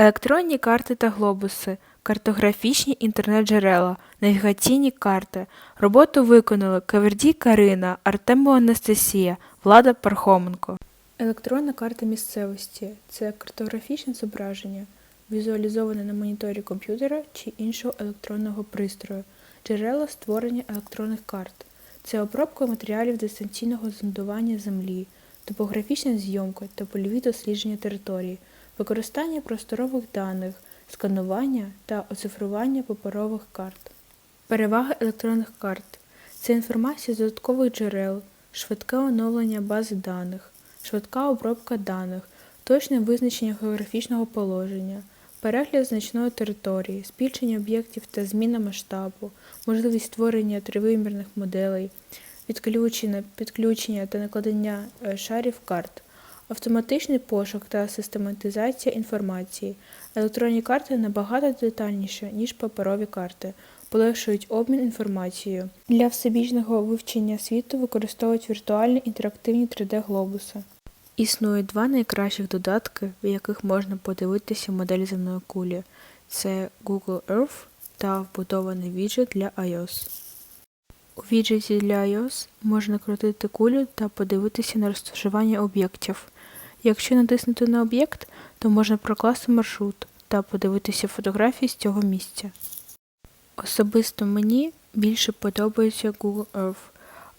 Електронні карти та глобуси, картографічні інтернет-джерела, навігаційні карти. Роботу виконали Кавердій Карина, Артемова Анастасія, Влада Пархоменко. Електронна карта місцевості це картографічне зображення, візуалізоване на моніторі комп'ютера чи іншого електронного пристрою. Джерела створення електронних карт. Це обробка матеріалів дистанційного зондування землі, топографічна зйомка та польові дослідження території, використання просторових даних, сканування та оцифрування паперових карт. Переваги електронних карт це інформація з додаткових джерел, швидке оновлення бази даних, швидка обробка даних, точне визначення географічного положення, перегляд значної території, збільшення об'єктів та зміна масштабу, можливість створення тривимірних моделей, відключення, підключення та накладення е, шарів карт, автоматичний пошук та систематизація інформації. Електронні карти набагато детальніше, ніж паперові карти, полегшують обмін інформацією. Для всебічного вивчення світу використовують віртуальні інтерактивні 3D-глобуси. Існує два найкращих додатки, в яких можна подивитися модель земної кулі. Це Google Earth та вбудований віджит для iOS. У віджиті для iOS можна крутити кулю та подивитися на розташування об'єктів. Якщо натиснути на об'єкт, то можна прокласти маршрут та подивитися фотографії з цього місця. Особисто мені більше подобається Google Earth,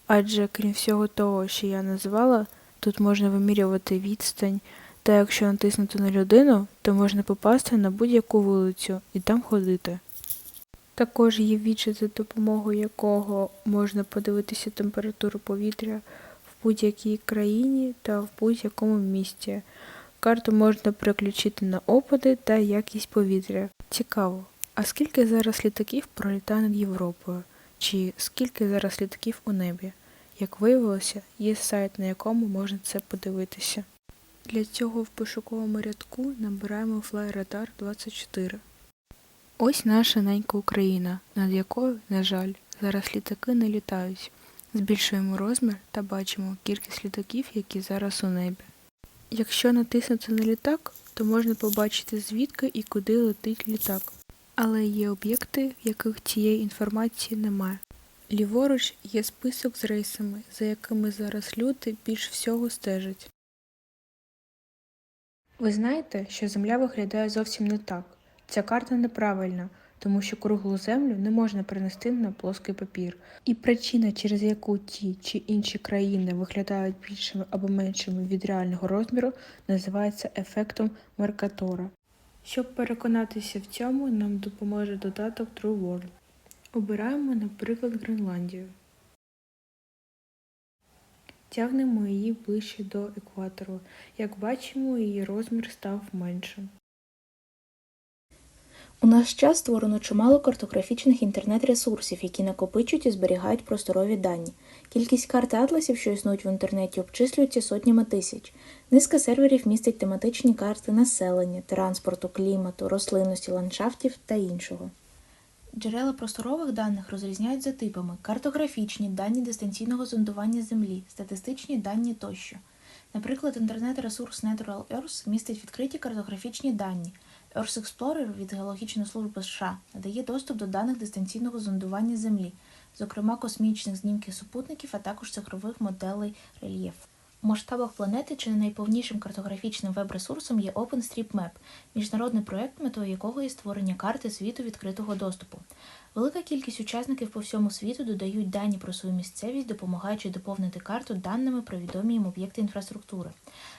адже крім всього того, що я назвала, тут можна вимірювати відстань, та якщо натиснути на людину, то можна попасти на будь-яку вулицю і там ходити. Також є віджит, за допомогою якого можна подивитися температуру повітря будь-якій країні та в будь-якому місті. Карту можна переключити на опади та якість повітря. Цікаво, а скільки зараз літаків пролітає над Європою? Чи скільки зараз літаків у небі? Як виявилося, є сайт, на якому можна це подивитися. Для цього в пошуковому рядку набираємо FlyRadar 24. Ось наша ненька Україна, над якою, на жаль, зараз літаки не літають. Збільшуємо розмір та бачимо кількість літаків, які зараз у небі. Якщо натиснути на літак, то можна побачити звідки і куди летить літак. Але є об'єкти, в яких цієї інформації немає. Ліворуч є список з рейсами, за якими зараз люди більш всього стежать. Ви знаєте, що Земля виглядає зовсім не так. Ця карта неправильна, тому що круглу землю не можна перенести на плоский папір. І причина, через яку ті чи інші країни виглядають більшими або меншими від реального розміру, називається ефектом Меркатора. Щоб переконатися в цьому, нам допоможе додаток True World. Обираємо, наприклад, Гренландію. Тягнемо її ближче до екватору. Як бачимо, її розмір став меншим. У наш час створено чимало картографічних інтернет-ресурсів, які накопичують і зберігають просторові дані. Кількість карт атласів, що існують в інтернеті, обчислюється сотнями тисяч. Низка серверів містить тематичні карти населення, транспорту, клімату, рослинності, ландшафтів та іншого. Джерела просторових даних розрізняють за типами картографічні дані дистанційного зондування Землі, статистичні дані тощо. Наприклад, інтернет-ресурс Natural Earth містить відкриті картографічні дані. Earth Explorer від Геологічної служби США надає доступ до даних дистанційного зондування Землі, зокрема космічних знімків супутників, а також цифрових моделей рельєфу. Масштабах планети чи не найповнішим картографічним веб-ресурсом є OpenStreetMap – міжнародний проєкт, метою якого є створення карти світу відкритого доступу. Велика кількість учасників по всьому світу додають дані про свою місцевість, допомагаючи доповнити карту даними про відомі їм об'єкти інфраструктури.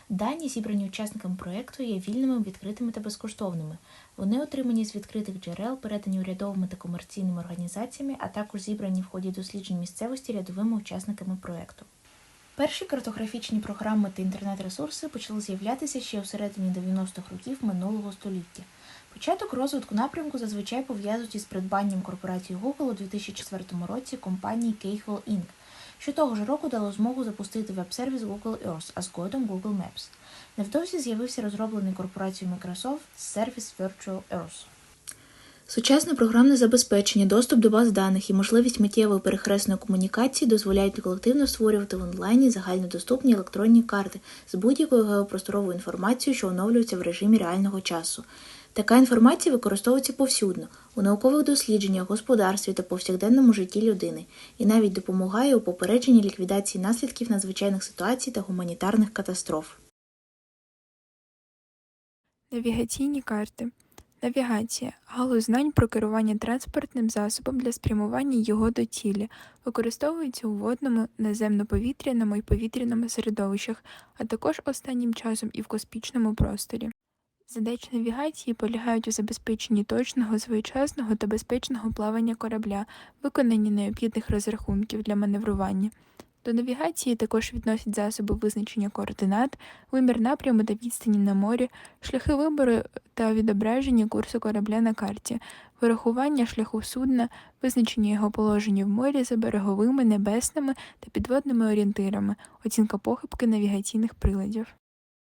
Дані, зібрані учасниками проєкту, є вільними, відкритими та безкоштовними. Вони отримані з відкритих джерел, передані урядовими та комерційними організаціями, а також зібрані в ході досліджень місцевості рядовими учасниками проєкту. Перші картографічні програми та інтернет-ресурси почали з'являтися ще у середині 90-х років минулого століття. Початок розвитку напрямку зазвичай пов'язують із придбанням корпорації Google у 2004 році компанії Keywell Inc., що того ж року дало змогу запустити веб-сервіс Google Earth, а згодом Google Maps. Невдовзі з'явився розроблений корпорацією Microsoft сервіс Virtual Earth. Сучасне програмне забезпечення, доступ до баз даних і можливість миттєвої перехресної комунікації дозволяють колективно створювати в онлайні загальнодоступні електронні карти з будь-якою геопросторовою інформацією, що оновлюється в режимі реального часу. Така інформація використовується повсюдно у наукових дослідженнях, господарстві та повсякденному житті людини і навіть допомагає у попередженні ліквідації наслідків надзвичайних ситуацій та гуманітарних катастроф. Навігаційні карти. Навігація галузь знань про керування транспортним засобом для спрямування його до цілі, використовується у водному, наземно-повітряному і повітряному середовищах, а також останнім часом і в космічному просторі. Задачі навігації полягають у забезпеченні точного, своєчасного та безпечного плавання корабля, виконанні необхідних розрахунків для маневрування. До навігації також відносять засоби визначення координат, вимір напряму та відстані на морі, шляхи вибору та відображення курсу корабля на карті, вирахування шляху судна, визначення його положення в морі за береговими, небесними та підводними орієнтирами, оцінка похибки навігаційних приладів.